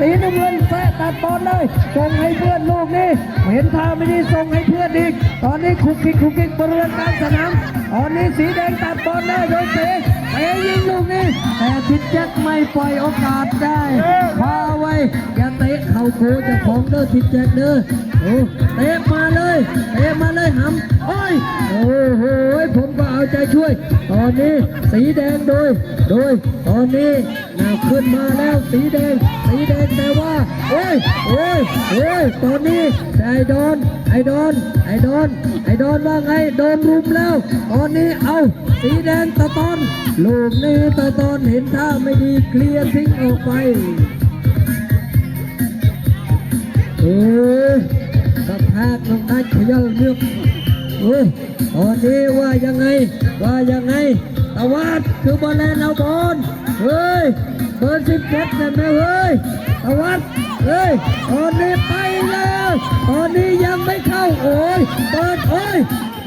ตีน้องเพื่อนแซนตอนเลยส่งให้เพื่อนลูกนี่เห็นทาไม่ดีส่งให้เพื่อนอีก ตอนนี้คุกคิกคุกคิกบริเวณกลางสนามตอนนี้สีแดงตัดบอลได้โดยเตะเตะยิงลูกนี้แต่ทิดแจ็คไม่ปล่อยโอกาสได้พาไว้อย่าเตะเข่าโคจ้าของเด้อทิดแจ็คเด้อโอ้เตะมาเลยเตะมาเลยหำโอ้ยโอ้โหผมก็เอา ใจช่วย ตอนนี้สีแดงโดย โดย ตอนนี้นาขึ้นมาแล้วสีแดง สีแดงแต่ว่าโอ้ยโอ้ยโอ้ยตอนนี้ไอดอนไอดอนไอดอนไอดอนว่าไงโดนรุมแล้ว ตอนนี้เอาสีแดงตะตอนลูกนี้ตะตอนเห็นท่าไม่ดีเคลียร์ทิ้งออกไปเออสักพักน้องนัดขยันเลือก ตอนนี้ว่ายังไง ว่ายังไงตะวัดคือบอลแลนเอาบอลเฮ้ยเบอร์สิบเจ็ดนั่นนะเฮ้ยตะวัดเฮ้ยตอนนี้ไปแล้วตอนนี้ยังไม่เข้าโอ้ยเปิดโอ้ย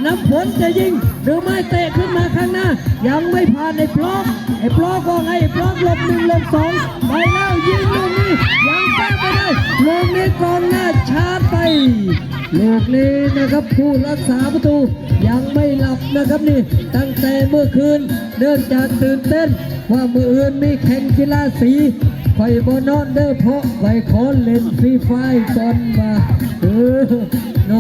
น้ำฝนจะยิงหรือไม่เตะขึ้นมาข้างหน้า ยังไม่ผ่านไอ้บล็อกไอ้บล็อกว่าไงไอ้บล็อกหลบหนึ่งหลบสองไปแล้วยิงลูกนี้ยังแก้ไม่ได้ลูกนี้กองหน้าชาร์จไป ลูกนี้นะครับผู้รักษาประตูยังไม่หลับนะครับนี่ ตั้งแต่เมื่อคืนเนื่องจากตื่นเต้น ว่าเมื่ออื่นมีแข่งกีฬาสีไฟบอนอนเด้อเพราะไฟขอเล่นฟรีไฟตอนมาเออโน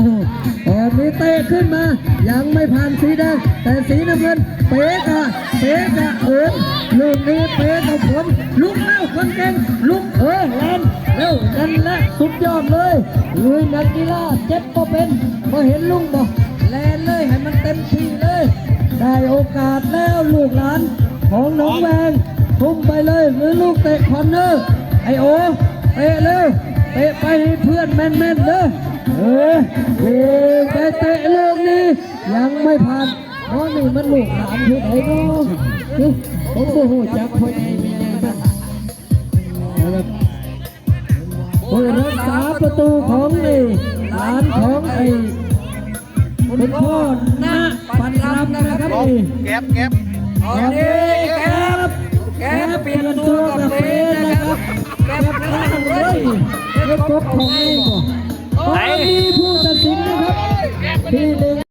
ตอนนี้เตะขึ้นมายังไม่ ผ่านสีแดงแต่สีน้ำเงินเป๊กอะเป๊กอะเออลูกนี้เป๊กกับผมลุกแล้วคนเก่งลุกเออแลนเร็วนั่นแหละสุดยอดเลยลุยนักกีฬาเจ็บก็เป็นพอเห็นลุงบอกแลนเลยให้มันเต็มที่เลย ได้โอกาสแล้วลูกหลาน ของน้องแวงทุ่มไปเลยหรือลูกเตะคอนเนอร์ไอโอเตะเร็วเตะไปให้เพื่อนแม่นๆเด้อ เออเออไปเตะลูกนี้ยังไม่ผ่านเพราะนี่มันลูกหลานที่ไหนเนาะผมโมโหจักพ่อใหญ่แม่บ้านนะครับผู้รักษาประตูของนี่หลานของไอ้คุณพ่อหน้าปันรำนะครับนี่แก็บแก็บแก็บแก็บแกบเปลี่ยนตัวกับเฟนนะครับแกบข้างเลยแกบกบของเองก่อน ต